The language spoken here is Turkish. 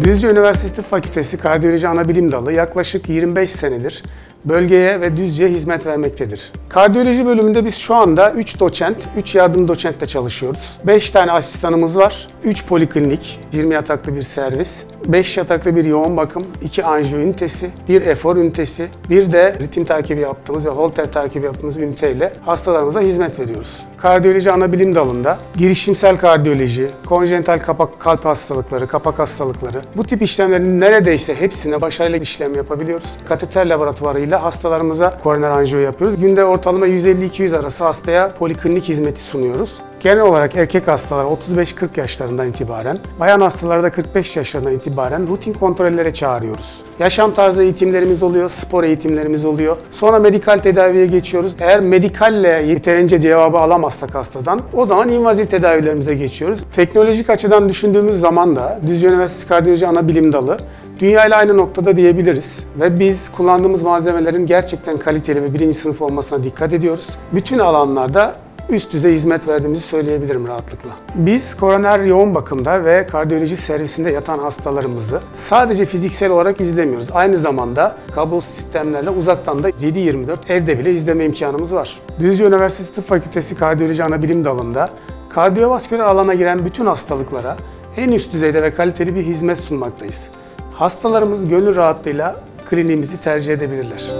Düzce Üniversitesi Fakültesi Kardiyoloji Anabilim Dalı yaklaşık 25 senedir bölgeye ve Düzce'ye hizmet vermektedir. Kardiyoloji bölümünde biz şu anda 3 doçent, 3 yardım doçentle çalışıyoruz. 5 tane asistanımız var, 3 poliklinik, 20 yataklı bir servis, 5 yataklı bir yoğun bakım, 2 anjiyo ünitesi, 1 efor ünitesi, bir de ritim takibi yaptığımız ve holter takibi yaptığımız üniteyle hastalarımıza hizmet veriyoruz. Kardiyoloji anabilim dalında girişimsel kardiyoloji, konjenital kapak kalp hastalıkları, kapak hastalıkları bu tip işlemlerin neredeyse hepsine başarılı işlem yapabiliyoruz. Kateter laboratuvarıyla hastalarımıza koroner anjiyo yapıyoruz. Günde ortalama 150-200 arası hastaya poliklinik hizmeti sunuyoruz. Genel olarak erkek hastalar 35-40 yaşlarından itibaren, bayan hastaları da 45 yaşlarından itibaren rutin kontrollere çağırıyoruz. Yaşam tarzı eğitimlerimiz oluyor, spor eğitimlerimiz oluyor. Sonra medikal tedaviye geçiyoruz. Eğer medikalle yeterince cevabı alamazsak hastadan o zaman invaziv tedavilerimize geçiyoruz. Teknolojik açıdan düşündüğümüz zaman da Düzce Üniversitesi Kardiyoloji Ana Bilim Dalı Dünya ile aynı noktada diyebiliriz ve biz kullandığımız malzemelerin gerçekten kaliteli ve birinci sınıf olmasına dikkat ediyoruz. Bütün alanlarda üst düzey hizmet verdiğimizi söyleyebilirim rahatlıkla. Biz koroner yoğun bakımda ve kardiyoloji servisinde yatan hastalarımızı sadece fiziksel olarak izlemiyoruz. Aynı zamanda kablosuz sistemlerle uzaktan da 7-24 evde bile izleme imkanımız var. Düzce Üniversitesi Tıp Fakültesi Kardiyoloji Anabilim Dalı'nda kardiyovasküler alana giren bütün hastalıklara en üst düzeyde ve kaliteli bir hizmet sunmaktayız hastalarımız gönül rahatlığıyla kliniğimizi tercih edebilirler.